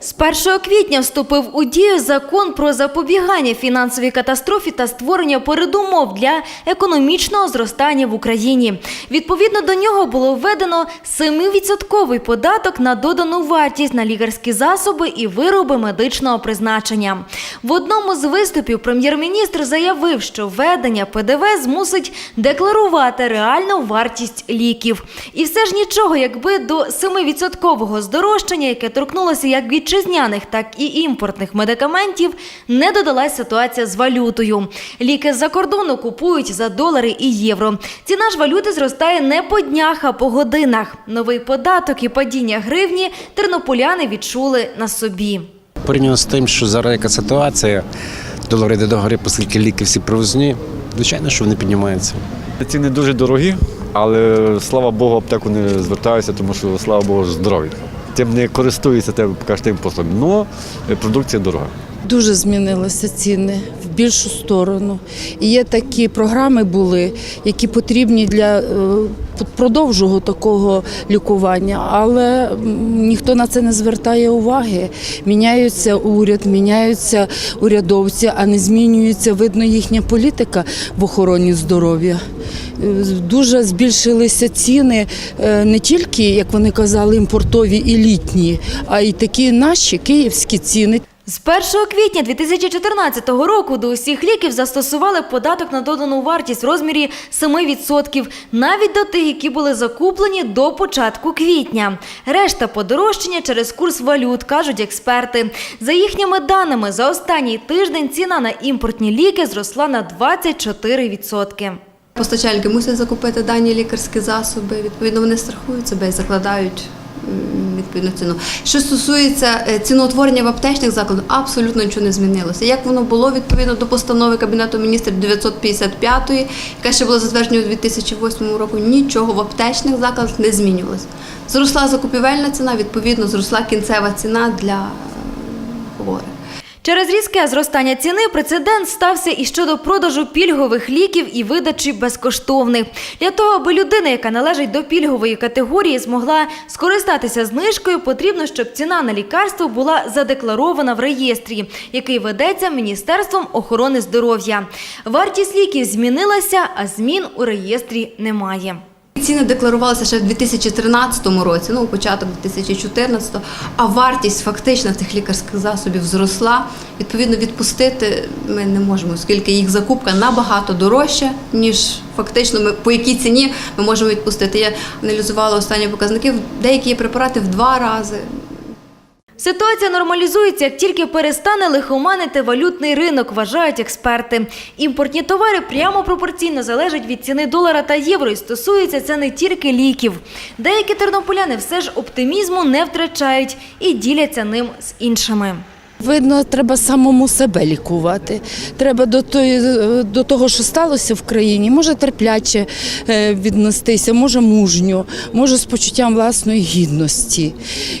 З 1 квітня вступив у дію закон про запобігання фінансовій катастрофі та створення передумов для економічного зростання в Україні. Відповідно до нього було введено 7% податок на додану вартість на лікарські засоби і вироби медичного призначення. В одному з виступів прем'єр-міністр заявив, що введення ПДВ змусить декларувати реальну вартість ліків. І все ж нічого, якби до 7% здорожчання, яке торкнулося як вітчизняних, так і імпортних медикаментів, не додалась ситуація з валютою. Ліки з-за кордону купують за долари і євро. Ціна ж валюти зростає не по днях, а по годинах. Новий податок і падіння гривні тернополяни відчули на собі. Порівняно з тим, що зараз яка ситуація, долар йде до гори, оскільки ліки всі привозні, звичайно, що вони піднімаються. Ціни дуже дорогі, але слава Богу, аптеку не звертаюся, тому що слава Богу, здорові. Тим не користуюся тим, тим послугами. Але продукція дорога. Дуже змінилися ціни більшу сторону. І є такі програми були, які потрібні для е, продовжого такого лікування, але ніхто на це не звертає уваги. Міняється уряд, міняються урядовці, а не змінюється, видно, їхня політика в охороні здоров'я. Е, Дуже збільшилися ціни е, не тільки, як вони казали, імпортові і літні, а й такі наші київські ціни. З 1 квітня 2014 року до усіх ліків застосували податок на додану вартість в розмірі 7%, навіть до тих, які були закуплені до початку квітня. Решта подорожчання через курс валют, кажуть експерти. За їхніми даними, за останній тиждень ціна на імпортні ліки зросла на 24%. Постачальники мусять закупити дані лікарські засоби. Відповідно, вони страхують себе і закладають відповідну ціну. Що стосується е, ціноутворення в аптечних закладах, абсолютно нічого не змінилося. Як воно було відповідно до постанови Кабінету міністрів 955, яка ще була затверджена у 2008 року, нічого в аптечних закладах не змінювалося. Зросла закупівельна ціна, відповідно, зросла кінцева ціна для е, хворих. Через різке зростання ціни прецедент стався і щодо продажу пільгових ліків і видачі безкоштовних. Для того, аби людина, яка належить до пільгової категорії, змогла скористатися знижкою, потрібно, щоб ціна на лікарство була задекларована в реєстрі, який ведеться Міністерством охорони здоров'я. Вартість ліків змінилася, а змін у реєстрі немає. Ціни декларувалися ще в 2013 році, ну початок 2014, а вартість фактично тих лікарських засобів зросла. Відповідно, відпустити ми не можемо, оскільки їх закупка набагато дорожча, ніж фактично ми по якій ціні ми можемо відпустити. Я аналізувала останні показники. Деякі препарати в два рази. Ситуація нормалізується, як тільки перестане лихоманити валютний ринок, вважають експерти. Імпортні товари прямо пропорційно залежать від ціни долара та євро, і стосується це не тільки ліків. Деякі тернополяни все ж оптимізму не втрачають і діляться ним з іншими. Видно, треба самому себе лікувати. Треба до тої, до того, що сталося в країні, може терпляче е, віднестися, може мужньо, може з почуттям власної гідності.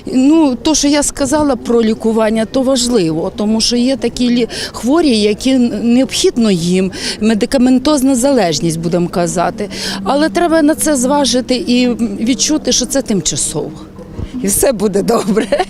Ну, то, що я сказала про лікування, то важливо, тому що є такі хворі, які необхідно їм, медикаментозна залежність, будемо казати. Але треба на це зважити і відчути, що це тимчасово. І все буде добре.